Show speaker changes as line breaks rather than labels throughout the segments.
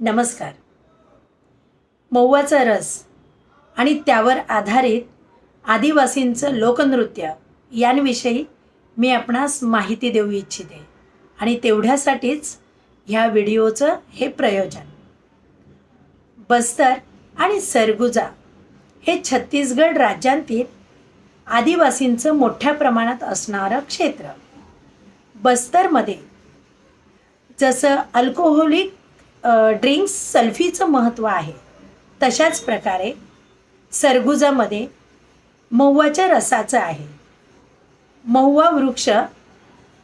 नमस्कार. मऊवाचा रस आणि त्यावर आधारित आदिवासींचं लोकनृत्य यांविषयी मी आपणास माहिती देऊ इच्छिते आणि तेवढ्यासाठीच ह्या व्हिडिओचं हे प्रयोजन. बस्तर आणि सरगुजा हे छत्तीसगड राज्यांतील आदिवासींचं मोठ्या प्रमाणात असणारं क्षेत्र. बस्तरमध्ये जसं अल्कोहोलिक ड्रिंक्स सल्फीचं महत्त्व आहे. तशाच प्रकारे सरगुजामध्ये महुवाच्या रसाचं आहे. महुवा वृक्ष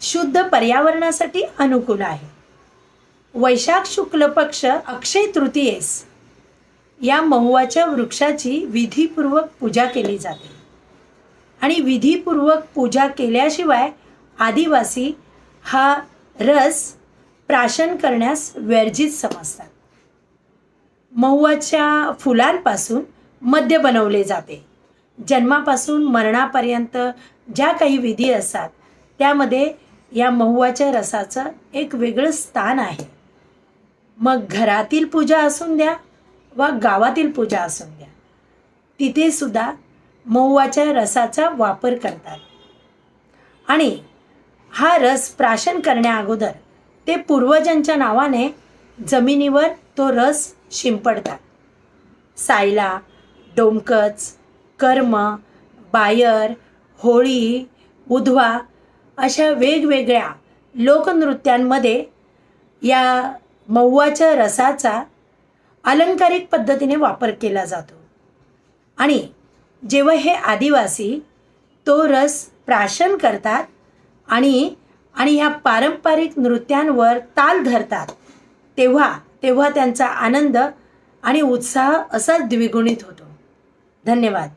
शुद्ध पर्यावरणासाठी अनुकूल आहे. वैशाख शुक्ल पक्ष अक्षय तृतीयेस या महुवाच्या वृक्षाची विधीपूर्वक पूजा केली जाते. आणि विधीपूर्वक पूजा केल्याशिवाय आदिवासी हा रस प्राशन करण्यास वर्जित समजतात. महुवाच्या फुलांपासून मद्य बनवले जाते. जन्मापासून मरणापर्यंत ज्या काही विधी असतात त्यामध्ये या महुवाच्या रसाचं एक वेगळं स्थान आहे. मग घरातील पूजा असून द्या वा गावातील पूजा असून द्या तिथे सुद्धा महुवाच्या रसाचा वापर करतात. आणि हा रस प्राशन करण्या अगोदर ते पूर्वजांच्या नावाने जमिनीवर तो रस शिंपडतात. सायला डोमकच कर्म बायर होळी उधवा अशा वेगवेगळ्या लोकनृत्यांमध्ये या मऊवाच्या रसाचा अलंकारिक पद्धतीने वापर केला जातो. आणि जेव्हा हे आदिवासी तो रस प्राशन करतात आणि आणि ह्या पारंपरिक नृत्यांवर ताल धरतात. तेव्हा तेव्हा त्यांचा आनंद आणि उत्साह असाच द्विगुणित होतो. धन्यवाद.